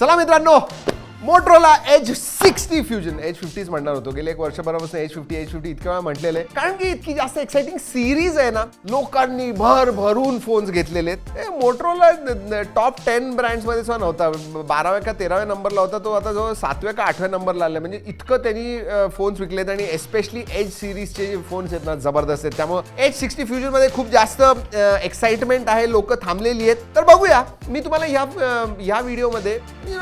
चला मित्रांनो Motorola edge sixty fusion H फिफ्टीच म्हणणार होतो. गेले एक वर्षभरापासून एच फिफ्टी एच फिफ्टी इतक्या वेळा म्हटलेले. कारण की इतकी जास्त एक्साइटिंग सिरीज आहे ना लोकांनी भर भरून फोन्स घेतलेले आहेत. मोटरोला टॉप टेन ब्रँड्समध्ये सुद्धा नव्हता. बाराव्या का तेराव्या नंबरला होता तो आता जवळ सातव्या का आठव्या नंबरला आला म्हणजे इतकं त्यांनी फोन्स विकलेत आणि एस्पेशली एज सिरीजचे जे फोन्स आहेत ना जबरदस्त आहेत. त्यामुळे एच सिक्स्टी फ्युजनमध्ये खूप जास्त एक्साइटमेंट आहे. लोक थांबलेली आहेत. तर बघूया. मी तुम्हाला ह्या ह्या व्हिडिओमध्ये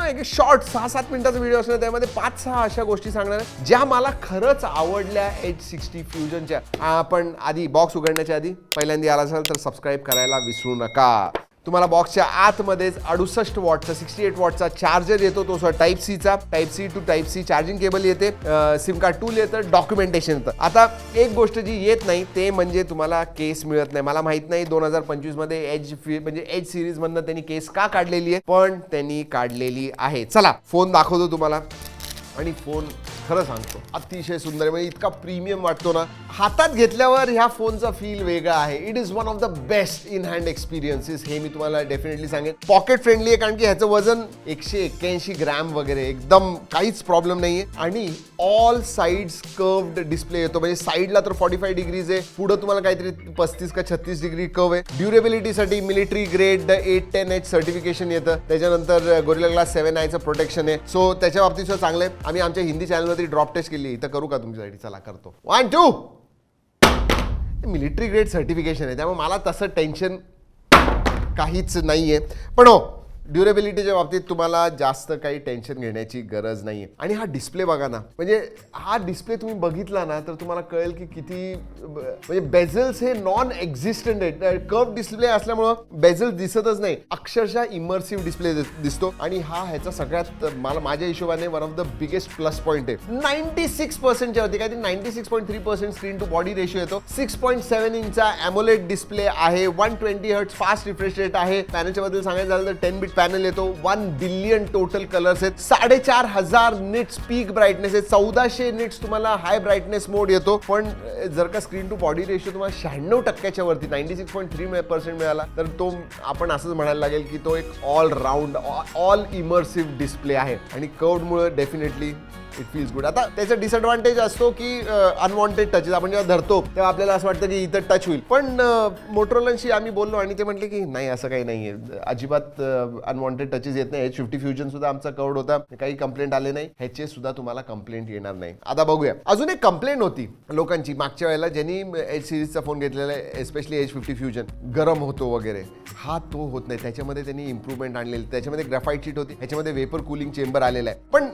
एक शॉर्ट सहा सात मिनिटाचा व्हिडिओ असणार त्यामध्ये पाच सहा अशा गोष्टी सांगणार आहे, ज्या मला खरंच आवडल्या एच सिक्स्टी फ्युजनच्या आपण आधी बॉक्स उघडण्याच्या आधी पहिल्यांदा आला असाल तर सबस्क्राईब करायला विसरू नका. तुम्हाला बॉक्सच्या आतमध्येच अडुसष्ट वॉटचा सिक्स्टी एट वॉटचा चार्जर येतो. तो सर टाईप सीचा type C to type C charging cable येते. सिम कार्ड टूल येतं. डॉक्युमेंटेशन येतं. आता एक गोष्ट जी येत नाही ते म्हणजे तुम्हाला केस मिळत नाही. मला माहीत नाही दोन हजार पंचवीसमध्ये एज म्हणजे एज सिरीजमधनं त्यांनी केस का काढलेली आहे? पण त्यांनी काढलेली आहे. चला फोन दाखवतो तुम्हाला. आणि फोन खरं सांगतो अतिशय सुंदर म्हणजे इतका प्रीमियम वाटतो ना. हातात घेतल्यावर ह्या फोनचा फील वेगळा आहे. It is one of the best in hand experiences हे मी तुम्हाला डेफिनेटली सांगेन. पॉकेट फ्रेंडली आहे कारण की ह्याचं वजन एकशे एक्क्याऐंशी ग्रॅम वगैरे. एकदम काहीच प्रॉब्लेम नाहीये. आणि ऑल साईड्स कर्व्ड डिस्प्ले येतो. म्हणजे साईडला तर फॉर्टी फाय डिग्रीज आहे. पुढं तुम्हाला काहीतरी पस्तीस का छत्तीस डिग्री कर्व आहे. ड्युरेबिलिटीसाठी military grade eight ten H certification येतं. त्याच्यानंतर गोरिला ग्लास सेव्हन आयचं प्रोटेक्शन आहे. सो त्याच्या बाबतीत सुद्धा चांगलं आहे. आम्ही आमच्या हिंदी तरी ड्रॉप टेस्ट केली. इथं करू का तुमच्यासाठी? चला करतो. One two military grade certification आहे. त्यामुळे मला तसं टेन्शन काहीच नाही आहे पण हो ड्युरेबिलिटीच्या बाबतीत तुम्हाला जास्त काही टेन्शन घेण्याची गरज नाही आहे आणि हा डिस्प्ले बघा ना म्हणजे हा डिस्प्ले तुम्ही बघितला ना तर तुम्हाला कळेल की किती म्हणजे बेझल्स हे नॉन एक्झिस्टंट आहेत कर्व डिस्प्ले असल्यामुळं बेझल्स दिसतच नाही. अक्षरशः इमर्सिव्ह डिस्प्ले दिसतो. आणि हा ह्याचा सगळ्यात मला माझ्या हिशोबाने one of the biggest plus point आहे. नाईन्टी सिक्स पर्सेंटच्या वरती काहीतरी ninety six point three percent screen to body ratio येतो सिक्स पॉईंट सेव्हन इंचचा अॅमोलेट डिस्प्ले आहे. One twenty hertz fast refresh rate आहे. पॅनलच्या बद्दल सांगायचं झालं तर टेन बिट पॅनल येतो वन बिलियन टोटल कलर्स आहेत. साडेचार हजार निट्स पीक ब्राईटनेस आहे चौदाशे निट्स तुम्हाला हाय ब्राईटनेस मोड येतो. पण जर का स्क्रीन टू बॉडी रेशो तुम्हाला शहाण्णव टक्क्याच्या वरती ninety six point three percent मिळाला तर तो आपण असंच म्हणायला लागेल की तो एक all round all immersive display आहे. आणि कर्वमुळे डेफिनेटली इट फील्स गुड आता त्याचा डिसएडव्हान्टेज असतो की अनवॉन्टेड टचेस आपण जेव्हा धरतो तेव्हा आपल्याला असं वाटतं की इथं टच होईल. पण मोटरोलांशी आम्ही बोललो आणि ते म्हटले की नाही असं काही नाही आहे अजिबात अनवॉन्टेड टचेस येत नाही एच फिफ्टी फ्युजन सुद्धा आमचा कवर्ड होता. काही कंप्लेंट आले नाही. ह्याचे सुद्धा तुम्हाला कंप्लेंट येणार नाही. आता बघूया. अजून एक कंप्लेंट होती लोकांची. मागच्या वेळेला ज्यांनी एच सिरीजचा फोन घेतलेला आहे एस्पेशली एच फिफ्टी फ्युजन गरम होतो वगैरे. हा तो होत नाही. त्याच्यामध्ये त्यांनी इम्प्रूव्हमेंट आणलेली. त्याच्यामध्ये ग्राफाईट शीट होती. ह्याच्यामध्ये वेपर कूलिंग चेंबर आलेला आहे. पण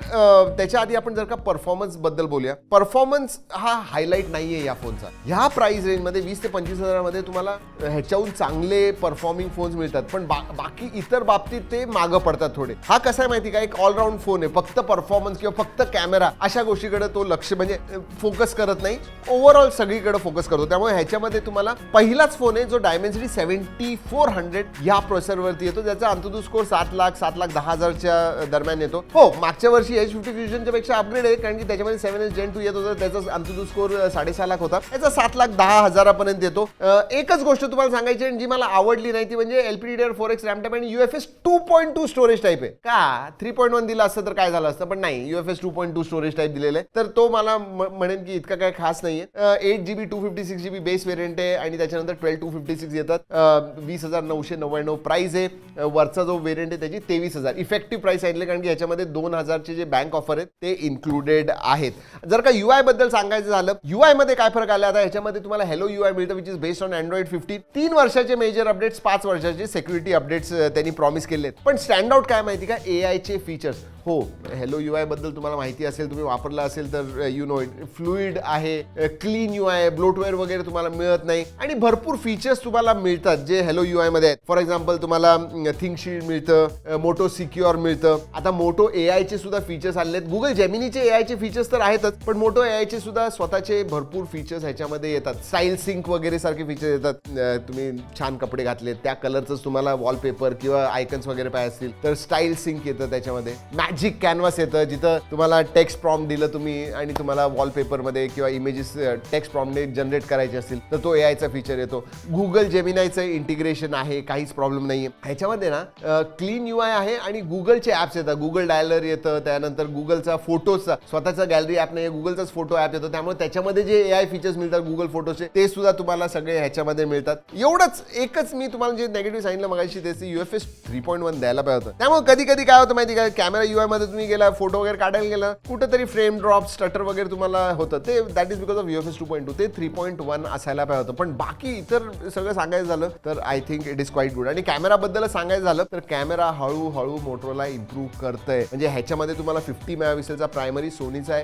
त्याच्या आधी आपण जर का परफॉर्मन्सबद्दल बोलूया. परफॉर्मन्स हा हायलाईट नाहीये या फोनचा ह्या प्राइस रेंजमध्ये वीस ते पंचवीस हजारामध्ये तुम्हाला ह्याच्याहून चांगले परफॉर्मिंग फोन्स मिळतात. पण बा- बाकी इतर बाबतीत ते मागं पडतात थोडे. हा कसा आहे माहिती का? एक ऑलराऊंड फोन आहे. फक्त परफॉर्मन्स किंवा फक्त कॅमेरा अशा गोष्टीकडे तो लक्ष म्हणजे फोकस करत नाही. ओव्हरऑल सगळीकडे फोकस करतो. त्यामुळे ह्याच्यामध्ये तुम्हाला पहिलाच फोन आहे जो डायमेन्सिटी सेव्हन्टी फोर हंड्रेड या प्रोसेसरवरती येतो. ज्याचा अंतुदू स्कोर सात लाख सात लाख दहा हजारच्या दरम्यान येतो. हो मागच्या वर्षी एच फिफ्टी फ्युजनच्या पेक्षा अपग्रेड आहे कारण की त्याच्यामध्ये सेव्हन एस जेन टू येत होतं त्याचा अंतुदू स्कोर साडेसहा लाख होता. त्याचा सात लाख दहा हजारापर्यंत येतो. एकच गोष्ट तुम्हाला सांगायची आणि जी मला आवडली नाही ती म्हणजे LPD DR four X RAM type आणि UFS two point two storage type आहे. का? थ्री पॉईंट वन दिला असतं तर काय झालं असतं? पण नाही UFS two point two storage type दिलेलं आहे. तर तो मला म्हणेन की इतका काय खास नाहीये. Eight GB two fifty six GB base variant आहे आणि त्याच्यानंतर ट्वेल्व टू फिफ्टी सिक्स येतात वीस हजार नऊशे नव्याण्णव प्राईज आहे. वरचा जो वेरियंट आहे त्याची तेवीस हजार. इफेक्टिव्ह प्राईस सांगितले कारण की याच्यामध्ये दोन हजारचे जे बँक ऑफर आहेत ते इन्क्लुडेड आहेत. जर का यू बद्दल सांगायचं झालं यू मध्ये काय फरक आला? आता याच्यामध्ये तुम्हाला हॅलो यू युआय मिळतं which is based on android fifteen तीन वर्षाचे मेजर अपडेट्स पाच वर्षाचे सेक्युरिटी अपडेट्स त्यांनी प्रॉमिस केले आहेत पण स्टँड आउट काय माहिती का? ए आयचे फीचर्स हो हॅलो यू आयबद्दल तुम्हाला माहिती असेल तुम्ही वापरला असेल तर यू नो इट फ्लुईड आहे क्लीन यू आय ब्लोटवेअर वगैरे तुम्हाला मिळत नाही. आणि भरपूर फीचर्स तुम्हाला मिळतात जे हॅलो यू आयमध्ये आहेत. फॉर एक्झाम्पल तुम्हाला uh, थिंक शील्ड मिळतं uh, मोटो सिक्युअर मिळतं. आता मोटो ए आयचे सुद्धा फीचर्स आले आहेत. गुगल जेमिनीचे ए आयचे फीचर्स तर आहेतच पण मोटो ए आयचे सुद्धा स्वतःचे भरपूर फीचर्स ह्याच्यामध्ये येतात. स्टाईल सिंक वगैरे सारखे फीचर्स येतात. Uh, तुम्ही छान कपडे घातले त्या कलरच तुम्हाला वॉलपेपर किंवा आयकन्स वगैरे पाहिजे असतील तर स्टाईल सिंक येतं त्याच्यामध्ये. मॅजिक कॅनव्हास येतं जिथं तुम्हाला टेक्स्ट प्रॉम्प्ट दिलं तुम्ही आणि तुम्हाला वॉलपेपरमध्ये किंवा इमेजेस टेक्स्ट प्रॉम्प्टने जनरेट करायचे असतील तर तो ए आयचा फीचर येतो. गुगल जेमिनायचं इंटिग्रेशन आहे काहीच प्रॉब्लेम नाही आहे ह्याच्यामध्ये ना क्लीन यू आय आहे आणि गुगलचे ॲप्स येतात. गुगल डायलर येतं त्यानंतर गुगलचा फोटोचा स्वतःचा गॅलरी ॲप नाही गुगलचाच फोटो ॲप येतो. त्यामुळे त्याच्यामध्ये जे ए आय फीचर्स मिळतात गुगल फोटोचे ते सुद्धा तुम्हाला सगळे ह्याच्यामध्ये मिळतात. एवढंच एकच मी तुम्हाला जे नेगेटिव्ह सांगितलं मगाशी ते U S three point one द्यायला पाहिजे होतं. त्यामुळे कधी कधी काय होतं माहिती का कॅमेरा यू मध्ये तुम्ही गेला फोटो वगैरे काढायला गेला कुठेतरी फ्रेम ड्रॉप स्टटर वगैरे तुम्हाला होतं. ते that is because of UFS two point two ते थ्री पॉईंट वन असायला पाहिजे होतं. पण बाकी इतर सगळं सांगायचं झालं तर I think it is quite good आणि कॅमेराबद्दल सांगायचं झालं तर कॅमेरा हळूहळू मोटरोला इम्प्रूव्ह करतंय. म्हणजे ह्याच्यामध्ये तुम्हाला फिफ्टी मेगापिक्सेलचा primary सोनीचा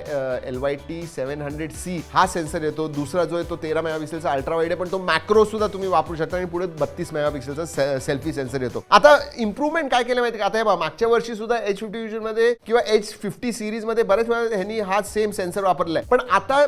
L Y T seven hundred C हा सेन्सर येतो. दुसरा जो आहे तो तेरा मेगापिक्सेलचा अल्ट्रा वाईड आहे पण तो मॅक्रो सुद्धा तुम्ही वापरू शकता आणि पुढे बत्तीस मेगापिक्सेलचा सेल्फी सेन्सर येतो. आता इम्प्रूव्हमेंट काय केलं माहिती का? आता हे बघा, मागच्या वर्षी सुद्धा एच फिफ्टी मध्ये किंवा एच फिफ्टी सिरीजमध्ये बऱ्याच वेळा ह्यांनी हा सेम सेन्सर वापरलाय. पण आता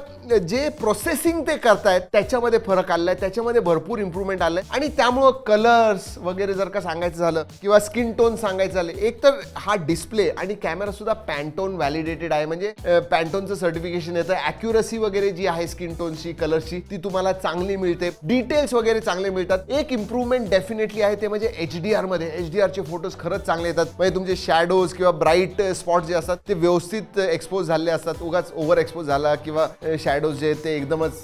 जे प्रोसेसिंग ते करतायत त्याच्यामध्ये फरक आलाय त्याच्यामध्ये भरपूर इम्प्रूव्हमेंट आलाय. आणि त्यामुळं कलर्स वगैरे जर का सांगायचं झालं किंवा स्किन टोन सांगायचं झालं एक तर हा डिस्प्ले आणि कॅमेरा सुद्धा पॅन्टोन व्हॅलिडेटेड आहे. म्हणजे पॅन्टोनचं सर्टिफिकेशन येतं. अॅक्युरसी वगैरे जी आहे स्किन टोनची कलरची ती तुम्हाला चांगली मिळते. डिटेल्स वगैरे चांगले मिळतात. एक इम्प्रूव्हमेंट डेफिनेटली आहे ते म्हणजे एच डी आरमध्ये. एच डी आरचे फोटोज खरंच चांगले येतात. म्हणजे तुमचे शॅडोज किंवा ब्राईट स्पॉट जे असतात ते व्यवस्थित एक्सपोज झाले असतात. उगाच ओव्हर एक्सपोज झाला किंवा शॅडोज जे ते एकदमच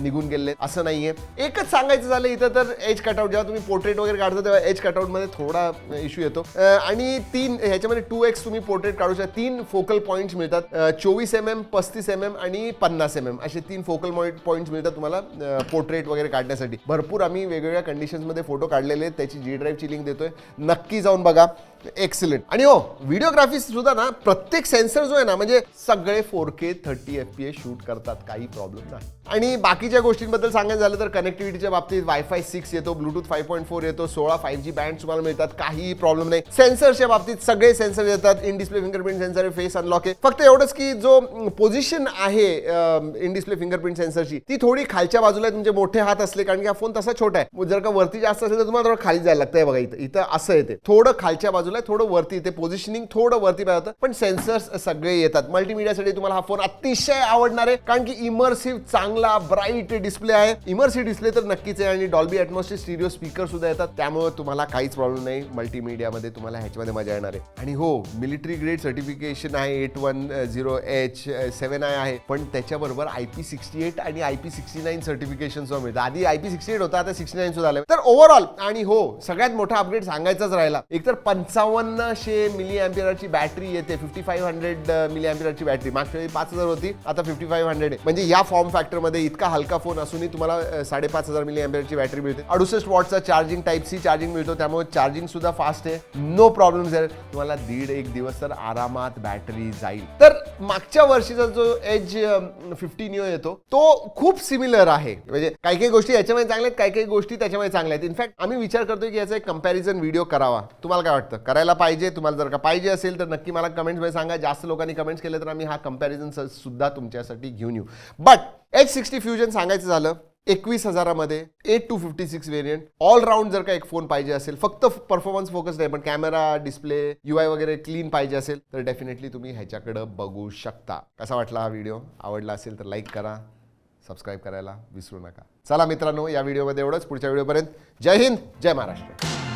निघून गेले असं नाहीये. एकच सांगायचं झालं इथं तर एज कटआउट जेव्हा तुम्ही पोर्ट्रेट वगैरे काढता तेव्हा एज कटआउटमध्ये थोडा इश्यू येतो. आणि तीन ह्याच्यामध्ये टू एक्स तुम्ही पोर्ट्रेट काढू शकता. तीन फोकल पॉईंट्स मिळतात. चोवीस एम एम पस्तीस एम एम आणि पन्नास एम एम असे तीन फोकल पॉईंट्स मिळतात तुम्हाला पोर्ट्रेट वगैरे काढण्यासाठी. भरपूर आम्ही वेगवेगळ्या कंडिशन्समध्ये फोटो काढलेले आहेत. त्याची जी ड्राईव्हची लिंक देतोय. नक्की जाऊन बघा. एक्सलेंट आणि हो व्हिडिओग्राफी सुद्धा ना प्रत्येक सेन्सर जो आहे ना म्हणजे सगळे four K thirty F P A shoot करतात काही प्रॉब्लेम नाही. आणि बाकीच्या गोष्टींबद्दल सांगायचं झालं तर कनेक्टिव्हिटीच्या बाबतीत वायफाय सिक्स येतो ब्लूटूथ फाईव्ह पॉईंट फोर येतो सोळा फाईव्ह जी बँड तुम्हाला मिळतात काही प्रॉब्लेम नाही. सेन्सरच्या बाबतीत सगळे सेन्सर येतात in display fingerprint sensor face unlock आहे. फक्त एवढंच की जो पोझिशन आहे इन डिस्प्ले फिंगरप्रिंट सेन्सरची ती थोडी खालच्या बाजूला तुमचे मोठे हात असले कारण की हा फोन तसा छोटा आहे. जर का वरती जास्त असेल तर तुम्हाला थोडं खाली जायला लागतं बघा इथं. इथं असं येते थोडं खालच्या बाजूला आहे, थोडं वरती. येते पोझिशनिंग थोडं वरती पाहिजे पण सेन्सर्स सगळे येतात. मल्टीमीडियासाठी तुम्हाला हा फोन अतिशय आवडणार आहे कारण की इमर्सिव्ह चांगला ब्राईट डिस्प्ले आहे. इमर्सिव्ह डिस्प्ले तर नक्कीच आहे आणि डॉल्बी ॲटमॉसचे स्टिरिओ स्पीकर सुद्धा येतात. त्यामुळे तुम्हाला काहीच प्रॉब्लेम नाही. मल्टीमीडियामध्ये तुम्हाला ह्याच्यामध्ये मजा येणार आहे. आणि हो मिलिटरी ग्रेड सर्टिफिकेशन आहे. Eight one zero H seven I आहे. पण त्याच्याबरोबर आय पी सिक्स्टी एट आणि I P sixty nine certification सुद्धा मिळतं आधी आय पी सिक्स्टी एट होता आता सिक्स्टी नाईन सुद्धा आलं. तर ओव्हरऑल आणि हो सगळ्यात मोठा अपडेट सांगायचाच राहिला. एकतर पंचावन्नशे मिली अँपियरची बॅटरी येते. फिफ्टी फाईव्ह हंड्रेड मिली अँपियरची बॅटरी मागच्या वेळी पाच हजार होती आता फिफ्टी फाईव्ह हंड्रेड आहे. म्हणजे या फॉर्म फॅक्टर मध्ये इतका हलका फोन असूनही तुम्हाला साडेपाच हजार मिली एमबीची बॅटरी मिळते. अडुसष्ट वॉटचा चार्जिंग टाईप सी चार्जिंग मिळतो त्यामुळे चार्जिंग सुद्धा फास्ट आहे. नो प्रॉब्लेम आहे तुम्हाला दीड एक दिवस तर आरामात बॅटरी जाईल. तर मागच्या वर्षीचा जो एज फिफ्टीन निओ येतो तो खूप सिमिलर आहे. म्हणजे काही काही गोष्टी याच्यामध्ये चांगल्या आहेत काही काही गोष्टी त्याच्यामध्ये चांगल्या आहेत. इनफॅक्ट आम्ही विचार करतोय की याचा एक कंपॅरिझन व्हिडिओ करावा. तुम्हाला काय वाटतं? करायला पाहिजे तुम्हाला जर का पाहिजे असेल तर नक्की मला कमेंट्समध्ये सांगा. जास्त लोकांनी कमेंट्स केले तर आम्ही हा कंपॅरिझन सुद्धा तुमच्यासाठी घेऊन येऊ. बट एच सिक्स्टी फ्युजन सांगायचं झालं एकवीस हजारामध्ये eight two fifty six variant all round जर का एक फोन पाहिजे असेल फक्त परफॉर्मन्स फोकस नाही पण कॅमेरा डिस्प्ले यू आय वगैरे क्लीन पाहिजे असेल तर डेफिनेटली तुम्ही ह्याच्याकडं बघू शकता. कसा वाटला हा व्हिडिओ आवडला असेल तर लाईक करा सबस्क्राईब करायला विसरू नका. चला मित्रांनो या व्हिडिओमध्ये एवढंच. पुढच्या व्हिडिओपर्यंत जय हिंद जय महाराष्ट्र.